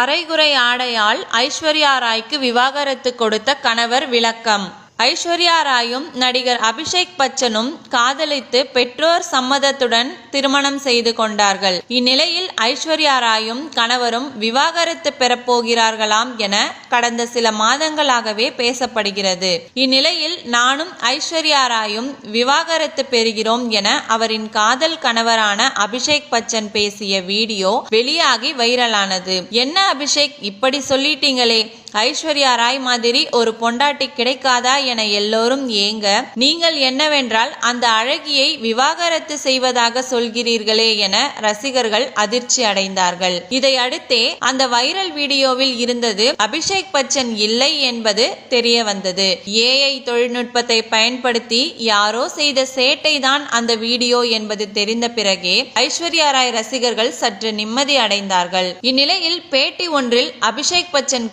அரைகுறை ஆடையால் ஐஸ்வர்யா ராய்க்கு விவாகரத்து கொடுத்த கணவர் விளக்கம். ஐஸ்வர்யா ராயும் நடிகர் அபிஷேக் பச்சனும் காதலித்து பெற்றோர் சம்மதத்துடன் திருமணம் செய்து கொண்டார்கள். இந்நிலையில் ஐஸ்வர்யா ராயும் கணவரும் விவாகரத்து பெறப்போகிறார்களாம் என கடந்த சில மாதங்களாகவே பேசப்படுகிறது. இந்நிலையில் நானும் ஐஸ்வர்யா ராயும் விவாகரத்து பெறுகிறோம் என அவரின் காதல் கணவரான அபிஷேக் பச்சன் பேசிய வீடியோ வெளியாகி வைரலானது. என்ன அபிஷேக் இப்படி சொல்லிட்டீங்களே? ஐஸ்வர்யா ராய் மாதிரி ஒரு பொண்டாட்டி கிடைக்காதா என எல்லோரும் ஏங்க. நீங்கள் என்னவென்றால் அந்த அழகியை விவாகரத்து செய்வதாக சொல்கிறீர்களே என ரசிகர்கள் அதிர்ச்சி அடைந்தார்கள். இதை அடுத்தே அந்த வைரல் வீடியோவில் இருந்தது அபிஷேக் பச்சன் இல்லை என்பது தெரிய வந்தது. ஏஐ தொழில்நுட்பத்தை பயன்படுத்தி யாரோ செய்த சேட்டை தான் அந்த வீடியோ என்பது தெரிந்த பிறகே ஐஸ்வர்யா ராய் ரசிகர்கள் சற்று நிம்மதி அடைந்தார்கள். இந்நிலையில் பேட்டி ஒன்றில் அபிஷேக் பச்சன்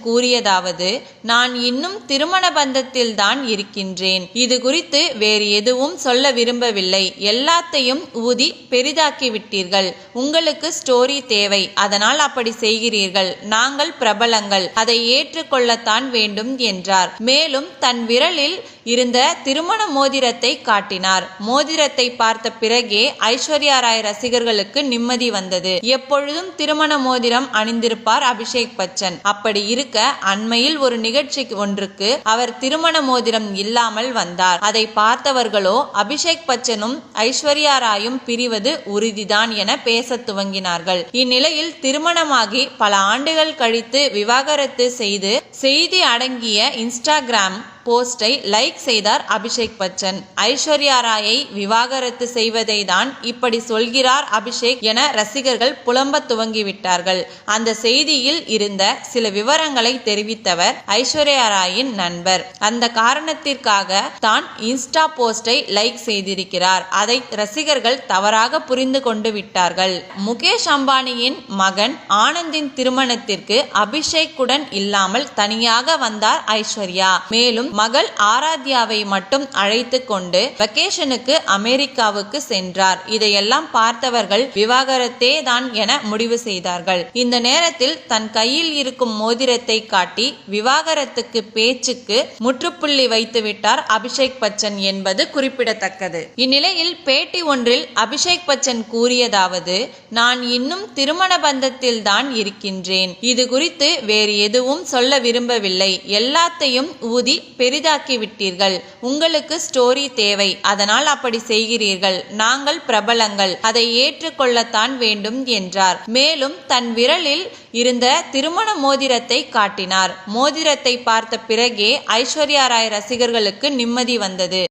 கூறியதாவது நான் இன்னும் திருமண பந்தத்தில் தான் இருக்கின்றேன். இது குறித்து வேறு எதுவும் சொல்ல விரும்பவில்லை. எல்லாத்தையும் ஊதி பெரிதாக்கி விட்டீர்கள் உங்களுக்கு ஸ்டோரி தேவை. அதனால் அப்படி செய்கிறீர்கள். நாங்கள் பிரபலங்கள். அதை ஏற்றுக்கொள்ளத்தான் வேண்டும் என்றார். மேலும் தன் விரலில் இருந்த திருமண மோதிரத்தை காட்டினார். மோதிரத்தை பார்த்த பிறகே ஐஸ்வர்யா ராய் ரசிகர்களுக்கு நிம்மதி வந்தது. எப்பொழுதும் திருமண மோதிரம் அணிந்திருப்பார் அபிஷேக் பச்சன். அப்படி இருக்க அண்மையில் ஒரு நிகழ்ச்சி ஒன்றுக்கு அவர் திருமண மோதிரம் இல்லாமல் வந்தார். அதை பார்த்தவர்களோ அபிஷேக் பச்சனும் ஐஸ்வர்யா ராயும் பிரிவது உறுதிதான் என பேச துவங்கினார்கள். இந்நிலையில் திருமணமாகி பல ஆண்டுகள் கழித்து விவாகரத்து செய்து செய்தி அடங்கிய இன்ஸ்டாகிராம் போஸ்டை லைக் செய்தார் அபிஷேக் பச்சன். ஐஸ்வர்யா ராயை விவாகரத்து செய்வதை தான் இப்படி சொல்கிறார் அபிஷேக் என ரசிகர்கள் புலம்ப துவங்கிவிட்டார்கள். அந்த செய்தியில் இருந்த சில விவரங்களை தெரிவித்தவர் ஐஸ்வர்யா ராயின் நண்பர். அந்த காரணத்திற்காக தான் இன்ஸ்டா போஸ்டை லைக் செய்திருக்கிறார். அதை ரசிகர்கள் தவறாக புரிந்து கொண்டு விட்டார்கள். முகேஷ் அம்பானியின் மகன் ஆனந்தின் திருமணத்திற்கு அபிஷேக்குடன் இல்லாமல் தனியாக வந்தார் ஐஸ்வர்யா. மேலும் மகள் ஆராத்யாவை மட்டும் அழைத்து கொண்டு வெக்கேஷனுக்கு அமெரிக்காவுக்கு சென்றார். இதையெல்லாம் பார்த்தவர்கள் விவாகரத்தே தான் என முடிவு செய்தார்கள். இந்த நேரத்தில் தன் கையில் இருக்கும் மோதிரத்தை காட்டி விவாகரத்துக்கு பேச்சுக்கு முற்றுப்புள்ளி வைத்துவிட்டார் அபிஷேக் பச்சன் என்பது குறிப்பிடத்தக்கது. இந்நிலையில் பேட்டி ஒன்றில் அபிஷேக் பச்சன் கூறியதாவது நான் இன்னும் திருமண பந்தத்தில் தான் இருக்கின்றேன். இது குறித்து வேறு எதுவும் சொல்ல விரும்பவில்லை. எல்லாத்தையும் ஊதி பெரிதாக்கி விட்டீர்கள் உங்களுக்கு ஸ்டோரி தேவை. அதனால் அப்படி செய்கிறீர்கள். நாங்கள் பிரபலங்கள். அதை ஏற்றுக்கொள்ளத்தான் வேண்டும் என்றார். மேலும் தன் விரலில் இருந்த திருமண மோதிரத்தை காட்டினார். மோதிரத்தை பார்த்த பிறகே ஐஸ்வர்யா ராய் ரசிகர்களுக்கு நிம்மதி வந்தது.